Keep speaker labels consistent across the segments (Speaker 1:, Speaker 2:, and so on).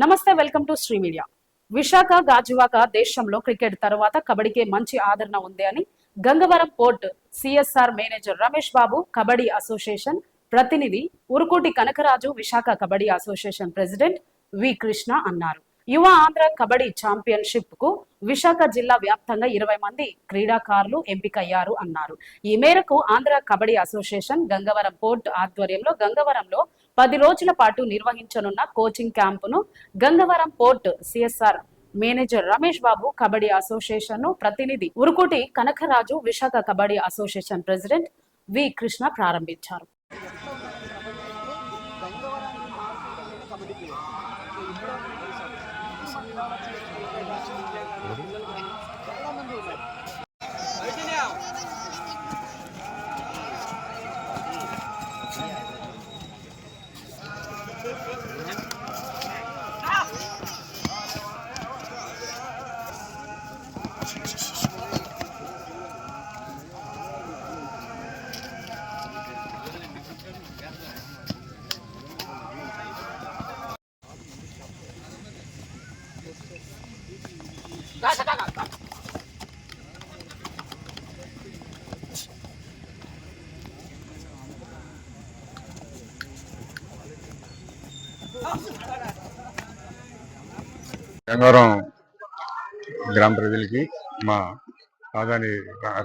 Speaker 1: నమస్తే welcome to Sri media. Visakha Gajuwaka దేశంలో cricket తర్వాత కబడ్డీకే మంచి ఆదరణ ఉంది అని Gangavaram port CSR manager Ramesh Babu kabaddi association ప్రతినిధి Urukoti Kanakaraju Visakha kabaddi association president V Krishna అన్నారు. యువ ఆంధ్ర కబడ్డీ ఛాంపియన్షిప్కు విశాఖ జిల్లా వ్యాప్తంగా ఇరవై మంది క్రీడాకారులు ఎంపికయ్యారు అన్నారు. ఈ మేరకు ఆంధ్ర కబడ్డీ అసోసియేషన్ గంగవరం పోర్ట్ ఆధ్వర్యంలో గంగవరంలో పది రోజుల పాటు నిర్వహించనున్న coaching క్యాంపును Gangavaram port CSR manager Ramesh Babu kabaddi association ప్రతినిధి Urukuti Kanakaraju Visakha kabaddi association president V Krishna ప్రారంభించారు.
Speaker 2: గంగారం గ్రామ ప్రజలకి మా ఆదాని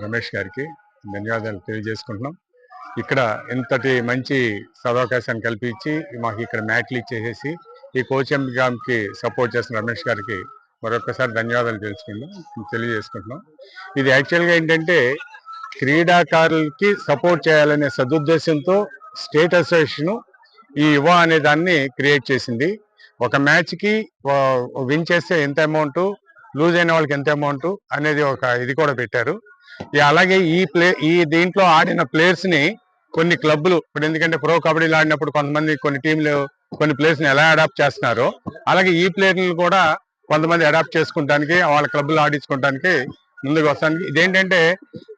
Speaker 2: రమేష్ గారికి ధన్యవాదాలు తెలియజేసుకుంటున్నాం. ఇక్కడ ఇంతటి మంచి సదవకాశాన్ని కల్పించి మాకు ఇక్కడ మ్యాట్లు ఇచ్చేసేసి ఈ కోచింగ్ గ్రామ్కి సపోర్ట్ చేసిన రమేష్ గారికి మరొకసారి ధన్యవాదాలు తెలుసుకుందాం తెలియజేసుకుంటున్నాం. ఇది యాక్చువల్గా ఏంటంటే క్రీడాకారులకి సపోర్ట్ చేయాలనే సదుద్దేశంతో స్టేట్ అసోసియేషన్ ఈ యువ అనే దాన్ని క్రియేట్ చేసింది. ఒక మ్యాచ్కి విన్ చేస్తే ఎంత అమౌంట్ లూజ్ అయిన వాళ్ళకి ఎంత అమౌంట్ అనేది ఒక ఇది కూడా పెట్టారు. అలాగే ఈ ప్లే ఈ దీంట్లో ఆడిన ప్లేయర్స్ని కొన్ని క్లబ్లు ఇప్పుడు ఎందుకంటే ప్రో కబడ్డీలు ఆడినప్పుడు కొంతమంది కొన్ని టీంలు కొన్ని ప్లేయర్స్ని ఎలా అడాప్ట్ చేస్తున్నారో అలాగే ఈ ప్లేయర్లు కూడా కొంతమంది అడాప్ట్ చేసుకుంటానికి వాళ్ళ క్లబ్లు ఆడించుకోవడానికి ముందుకు వస్తానికి. ఇదేంటంటే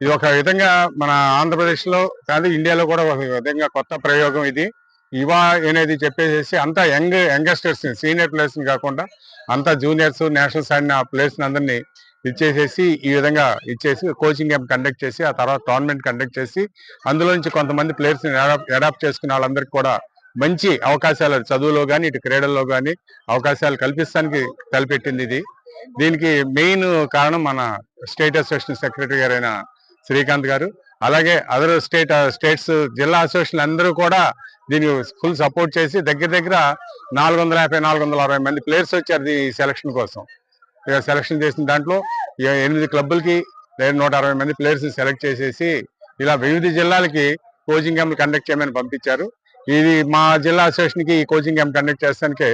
Speaker 2: ఇది ఒక విధంగా మన ఆంధ్రప్రదేశ్లో కాదు ఇండియాలో కూడా ఒక విధంగా కొత్త ప్రయోగం ఇది. ఇవా అనేది చెప్పేసి అంతా యంగ్ యంగస్టర్స్ సీనియర్ ప్లేయర్స్ కాకుండా అంతా జూనియర్స్ నేషనల్స్ ఆడిన ప్లేయర్స్ అందరినీ ఇచ్చేసేసి ఈ విధంగా ఇచ్చేసి కోచింగ్ క్యాంప్ కండక్ట్ చేసి ఆ తర్వాత టోర్నమెంట్ కండక్ట్ చేసి అందులో నుంచి కొంతమంది ప్లేయర్స్ అడాప్ట్ చేసుకున్న వాళ్ళందరికీ కూడా మంచి అవకాశాలు చదువులో కానీ ఇటు క్రీడల్లో కానీ అవకాశాలు కల్పిస్తానికి తలపెట్టింది ఇది. దీనికి మెయిన్ కారణం మన స్టేట్ అసోసియేషన్ సెక్రటరీ గారైన శ్రీకాంత్ గారు. అలాగే అదర్ స్టేట్ స్టేట్స్ జిల్లా అసోసియేషన్ అందరూ కూడా దీన్ని ఫుల్ సపోర్ట్ చేసి దగ్గర దగ్గర నాలుగు వందల యాభై నాలుగు వందల అరవై మంది ప్లేయర్స్ వచ్చారు ఈ సెలక్షన్ కోసం. ఇక సెలక్షన్ చేసిన దాంట్లో ఎనిమిది క్లబ్బులకి లేదా నూట అరవై మంది ప్లేయర్స్ సెలెక్ట్ చేసేసి ఇలా వివిధ జిల్లాలకి కోచింగ్ క్యాంప్ కండక్ట్ చేయమని పంపించారు. ఇది మా జిల్లా అసోసియేషన్కి ఈ కోచింగ్ క్యాంప్ కండక్ట్ చేస్తానికి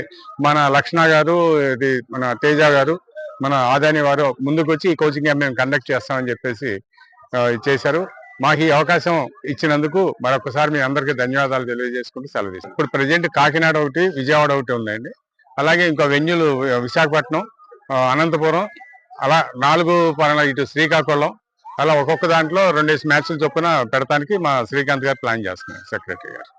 Speaker 2: మన లక్ష్ణ గారు ఇది మన తేజ గారు మన ఆదాని వారు ముందుకు వచ్చి ఈ కోచింగ్ క్యాంప్ మేము కండక్ట్ చేస్తామని చెప్పేసి చేశారు. మాకు ఈ అవకాశం ఇచ్చినందుకు మరొకసారి మీ అందరికీ ధన్యవాదాలు తెలియజేసుకుంటూ సెలవు తీసుకుంటాం. ఇప్పుడు ప్రజెంట్ కాకినాడ ఒకటి విజయవాడ ఒకటి ఉందండి. అలాగే ఇంకో వెన్యూలు విశాఖపట్నం అనంతపురం అలా నాలుగు పనుల ఇటు శ్రీకాకుళం అలా ఒక్కొక్క దాంట్లో రెండేసి మ్యాచ్లు చొప్పున పెడతానికి మా శ్రీకాంత్ గారు ప్లాన్ చేస్తున్నారు సెక్రటరీ గారు.